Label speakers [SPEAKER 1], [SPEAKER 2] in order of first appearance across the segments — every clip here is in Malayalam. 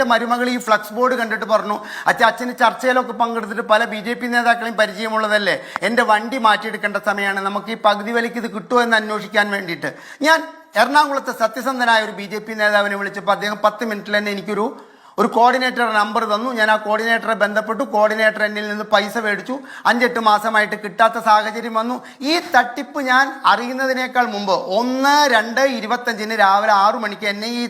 [SPEAKER 1] എന്റെ മരുമകൾ ഈ ഫ്ലക്സ് ബോർഡ് കണ്ടിട്ട് പറഞ്ഞു അച്ഛൻ അച്ഛന് ചർച്ചയിലൊക്കെ പങ്കെടുത്തിട്ട് പല ബി ജെ പി നേതാക്കളെയും പരിചയമുള്ളതല്ലേ? എന്റെ വണ്ടി മാറ്റിയെടുക്കേണ്ട സമയമാണ്. നമുക്ക് ഈ പകുതി വിലയ്ക്ക് ഇത് കിട്ടുമോ എന്ന് അന്വേഷിക്കാൻ വേണ്ടിയിട്ട്. ഞാൻ എറണാകുളത്തെ സത്യസന്ധനായ ഒരു ബി ജെ പി നേതാവിനെ വിളിച്ചപ്പോൾ അദ്ദേഹം പത്ത് മിനിറ്റിൽ തന്നെ എനിക്കൊരു ഒരു കോർഡിനേറ്റർ നമ്പർ തന്നു. ഞാൻ ആ കോർഡിനേറ്ററെ ബന്ധപ്പെട്ടു. കോർഡിനേറ്റർ എന്നിൽ നിന്ന് പൈസ മേടിച്ചു. അഞ്ചെട്ട് മാസമായിട്ട് കിട്ടാത്ത സാഹചര്യം വന്നു. ഈ തട്ടിപ്പ് ഞാൻ അറിയുന്നതിനേക്കാൾ മുമ്പ് ഒന്ന് രണ്ട് ഇരുപത്തഞ്ചിന് രാവിലെ ആറു മണിക്ക് എന്നെ ഈ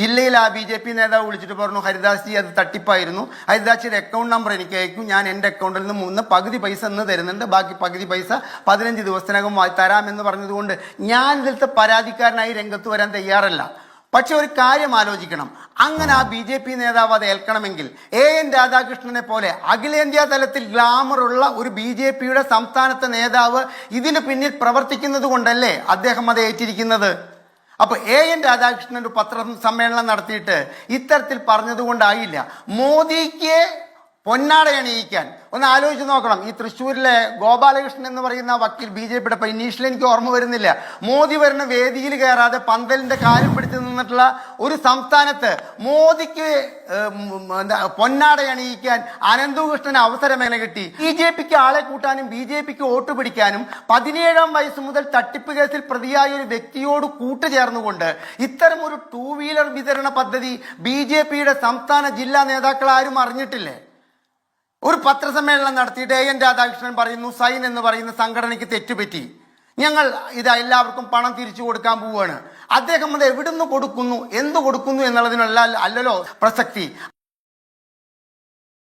[SPEAKER 1] ജില്ലയിൽ ആ ബി ജെ പി നേതാവ് വിളിച്ചിട്ട് പറഞ്ഞു ഹരിദാസ് ജി അത് തട്ടിപ്പായിരുന്നു. ഹരിദാസിയുടെ അക്കൗണ്ട് നമ്പർ എനിക്ക് അയക്കും. ഞാൻ എന്റെ അക്കൗണ്ടിൽ നിന്ന് മൂന്ന് പകുതി പൈസ ഇന്ന് തരുന്നുണ്ട്. ബാക്കി പകുതി പൈസ പതിനഞ്ച് ദിവസത്തിനകം തരാമെന്ന് പറഞ്ഞതുകൊണ്ട് ഞാൻ ഇതിലത്തെ പരാതിക്കാരനായി രംഗത്ത് വരാൻ തയ്യാറല്ല. പക്ഷെ ഒരു കാര്യം ആലോചിക്കണം. അങ്ങനെ ആ ബി ജെ പി നേതാവ് അത് ഏൽക്കണമെങ്കിൽ എ എൻ രാധാകൃഷ്ണനെ പോലെ അഖിലേന്ത്യാ തലത്തിൽ ഗ്ലാമറുള്ള ഒരു ബി ജെ പിയുടെ സംസ്ഥാനത്തെ നേതാവ് ഇതിന് പിന്നിൽ പ്രവർത്തിക്കുന്നത് കൊണ്ടല്ലേ അദ്ദേഹം അത് ഏറ്റിരിക്കുന്നത്? അപ്പൊ എ എൻ രാധാകൃഷ്ണൻ ഒരു പത്ര സമ്മേളനം നടത്തിയിട്ട് ഇത്തരത്തിൽ പറഞ്ഞതുകൊണ്ടായില്ല. മോദിക്ക് പൊന്നാട അണിയിക്കാൻ ഒന്ന് ആലോചിച്ച് നോക്കണം. ഈ തൃശ്ശൂരിലെ ഗോപാലകൃഷ്ണൻ എന്ന് പറയുന്ന വക്കീൽ ബി ജെ പിയുടെ ഇപ്പൊ ഇനീഷ്യൽ എനിക്ക് ഓർമ്മ വരുന്നില്ല. മോദി വരുന്ന വേദിയിൽ കയറാതെ പന്തലിന്റെ കാര്യം പിടിച്ച് നിന്നിട്ടുള്ള ഒരു സംസ്ഥാനത്ത് മോദിക്ക് പൊന്നാട അണിയിക്കാൻ അനന്തകൃഷ്ണന് അവസരം എങ്ങനെ കിട്ടി. ബി ജെ പിക്ക് ആളെ കൂട്ടാനും ബി ജെ പിക്ക് വോട്ട് പിടിക്കാനും പതിനേഴാം വയസ്സ് മുതൽ തട്ടിപ്പ് കേസിൽ പ്രതിയായ ഒരു വ്യക്തിയോട് കൂട്ടുചേർന്നുകൊണ്ട് ഇത്തരം ഒരു ടൂ വീലർ വിതരണ പദ്ധതി ബി ജെ പിയുടെ സംസ്ഥാന ജില്ലാ നേതാക്കൾ ആരും അറിഞ്ഞിട്ടില്ലേ? ഒരു പത്രസമ്മേളനം നടത്തിയിട്ട് എ എൻ രാധാകൃഷ്ണൻ പറയുന്നു സൈൻ എന്ന് പറയുന്ന സംഘടനയ്ക്ക് തെറ്റുപറ്റി. ഞങ്ങൾ ഇത് എല്ലാവർക്കും പണം തിരിച്ചു കൊടുക്കാൻ പോവുകയാണ്. അദ്ദേഹം അത് എവിടുന്ന് കൊടുക്കുന്നു എന്ത് കൊടുക്കുന്നു എന്നുള്ളതിനല്ല അല്ലല്ലോ പ്രസക്തി.